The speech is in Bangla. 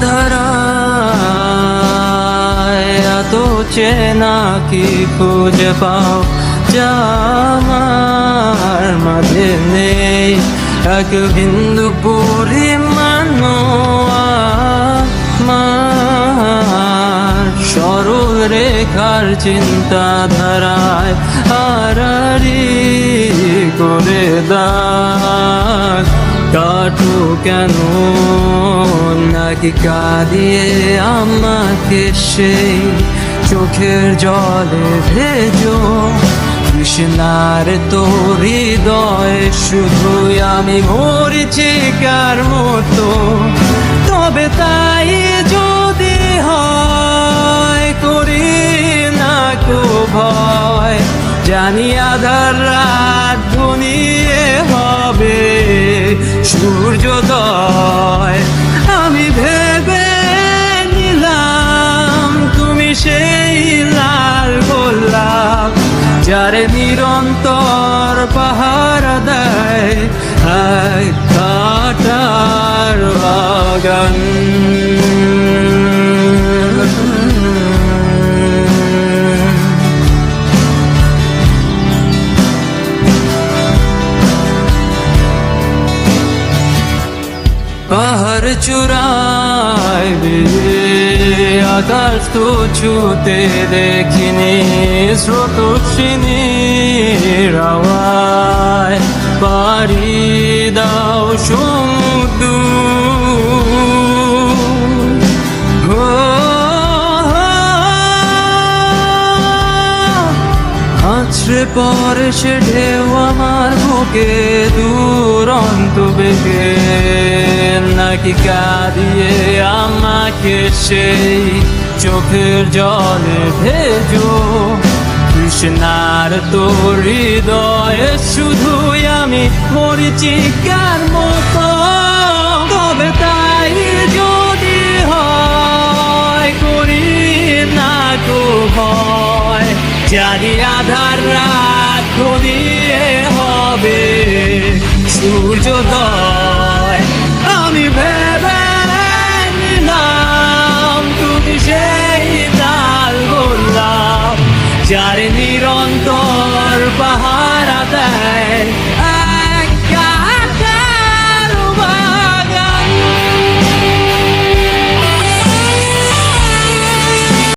ধারায় এত চেনা কি খুঁজে পাও? যা আমার মাঝে নেই। এক বিন্দু পরিমাণ আমার সরল রেখার চিন্তাধারায় আড়ারি করে দাগ। কাটু কেন? নাকি কাঁদিয়ে আমাকে সেই চোখের জলে ভেজো? কৃষ্ণার তো হৃদয় শুধুই আমি মরিছি কার মতো? তবে তাই যদি হয়, করি না কো ভয়। জানি আধার রাত ঘনিয়ে হবে, সূর্যোদয় যারে নিরন্তর পাহারা দেয় কাটার বাগান। পাহাড় চূড়ায় আকাশ তো ছুতে দেখিনি, স্রোত রাওয়ায়। পারি দাও সমুদ্র আছড়ে পরে সে ঢেউ আমার বুকে, দুরন্ত বেগে। নাকি কাঁদিয়ে আমাকে সেই চোখের জলে ভেজো। কৃষ্ণার তো হৃদয়ে শুধুই আমি মরিছি কার মতো। তবে তাই যদি হয় করি না তো ভয়। জানি আধার রাত ঘনিয়ে হবে সূর্যোদয়। আমি ভেবে Got a need on.